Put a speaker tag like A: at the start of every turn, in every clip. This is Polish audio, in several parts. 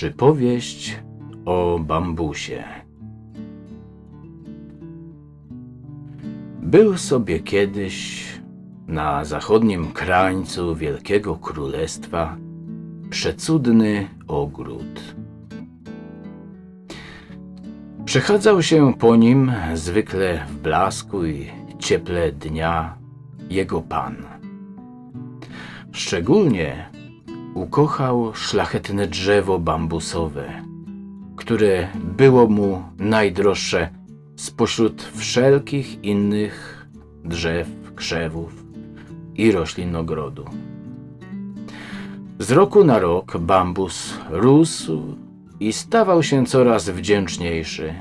A: Przypowieść o bambusie. Był sobie kiedyś na zachodnim krańcu Wielkiego Królestwa przecudny ogród. Przechadzał się po nim zwykle w blasku i cieple dnia jego pan. Szczególnie ukochał szlachetne drzewo bambusowe, które było mu najdroższe spośród wszelkich innych drzew, krzewów i roślin ogrodu. Z roku na rok bambus rósł i stawał się coraz wdzięczniejszy.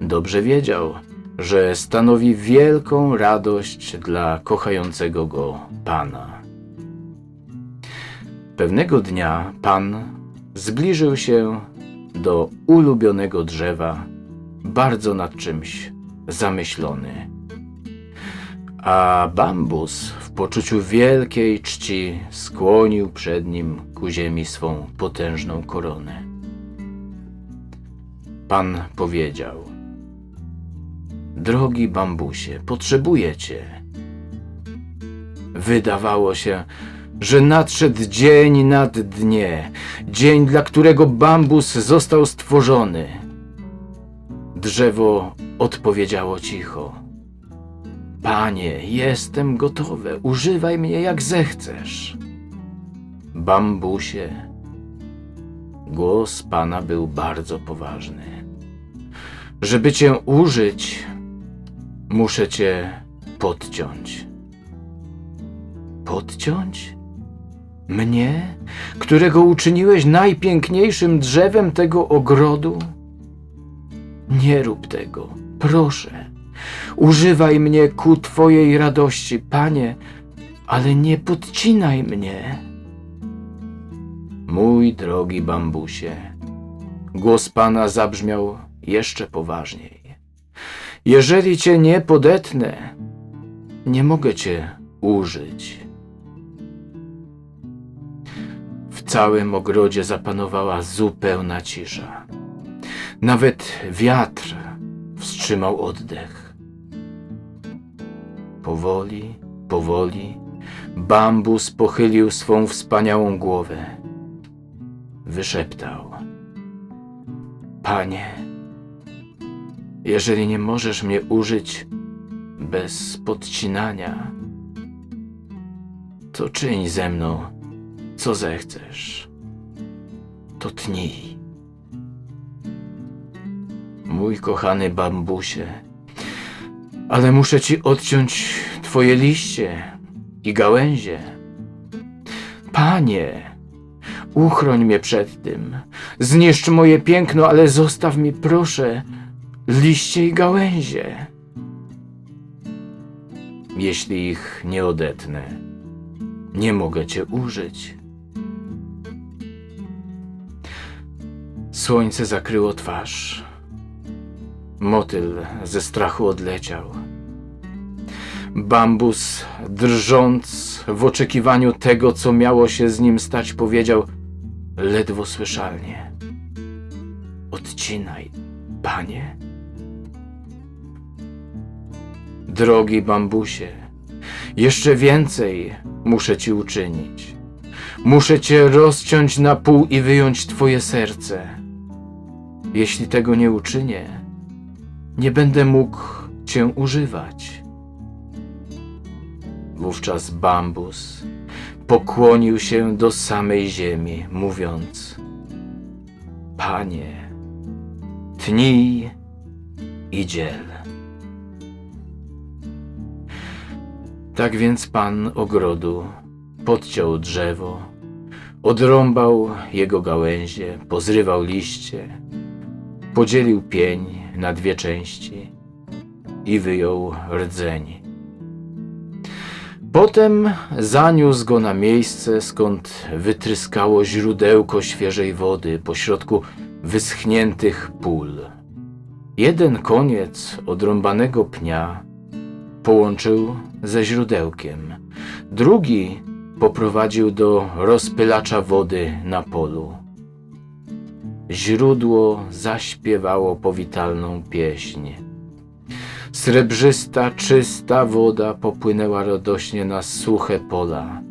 A: Dobrze wiedział, że stanowi wielką radość dla kochającego go pana. Pewnego dnia pan zbliżył się do ulubionego drzewa, bardzo nad czymś zamyślony. A bambus w poczuciu wielkiej czci skłonił przed nim ku ziemi swą potężną koronę. Pan powiedział: Drogi bambusie, potrzebuję cię. Wydawało się, że nadszedł dzień nad dnie, dzień, dla którego bambus został stworzony. Drzewo odpowiedziało cicho. Panie, jestem gotowe, używaj mnie jak zechcesz. Bambusie, głos pana był bardzo poważny. Żeby cię użyć, muszę cię podciąć. Podciąć? Mnie, którego uczyniłeś najpiękniejszym drzewem tego ogrodu? Nie rób tego, proszę. Używaj mnie ku Twojej radości, Panie, ale nie podcinaj mnie. Mój drogi bambusie, głos Pana zabrzmiał jeszcze poważniej. Jeżeli Cię nie podetnę, nie mogę Cię użyć. Całym ogrodzie zapanowała zupełna cisza. Nawet wiatr wstrzymał oddech. Powoli, powoli, bambus pochylił swą wspaniałą głowę. Wyszeptał: Panie, jeżeli nie możesz mnie użyć bez podcinania, to czyń ze mną, co zechcesz. To tnij. Mój kochany bambusie, ale muszę ci odciąć twoje liście i gałęzie. Panie, uchroń mnie przed tym. Zniszcz moje piękno, ale zostaw mi, proszę, liście i gałęzie. Jeśli ich nie odetnę, nie mogę cię użyć. Słońce zakryło twarz. Motyl ze strachu odleciał. Bambus, drżąc w oczekiwaniu tego, co miało się z nim stać, powiedział ledwo słyszalnie: Odcinaj, panie. Drogi bambusie, jeszcze więcej muszę ci uczynić. Muszę cię rozciąć na pół i wyjąć twoje serce. Jeśli tego nie uczynię, nie będę mógł cię używać. Wówczas bambus pokłonił się do samej ziemi, mówiąc: Panie, tnij i dziel. Tak więc pan ogrodu podciął drzewo, odrąbał jego gałęzie, pozrywał liście, podzielił pień na dwie części i wyjął rdzeń. Potem zaniósł go na miejsce, skąd wytryskało źródełko świeżej wody pośrodku wyschniętych pól. Jeden koniec odrąbanego pnia połączył ze źródełkiem, drugi poprowadził do rozpylacza wody na polu. Źródło zaśpiewało powitalną pieśń. Srebrzysta, czysta woda popłynęła radośnie na suche pola,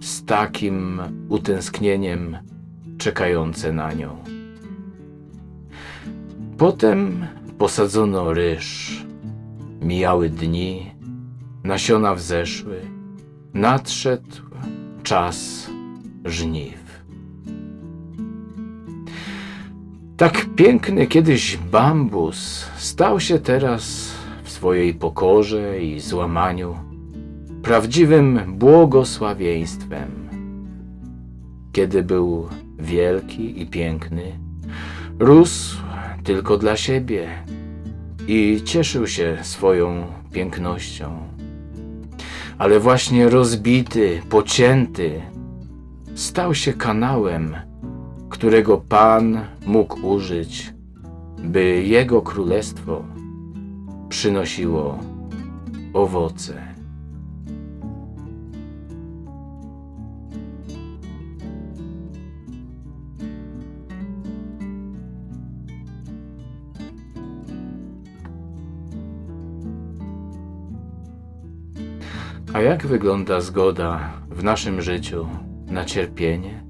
A: z takim utęsknieniem czekające na nią. Potem posadzono ryż. Mijały dni, nasiona wzeszły, nadszedł czas żniw. Tak piękny kiedyś bambus stał się teraz w swojej pokorze i złamaniu prawdziwym błogosławieństwem. Kiedy był wielki i piękny, rósł tylko dla siebie i cieszył się swoją pięknością. Ale właśnie rozbity, pocięty, stał się kanałem, którego Pan mógł użyć, by Jego królestwo przynosiło owoce. A jak wygląda zgoda w naszym życiu na cierpienie,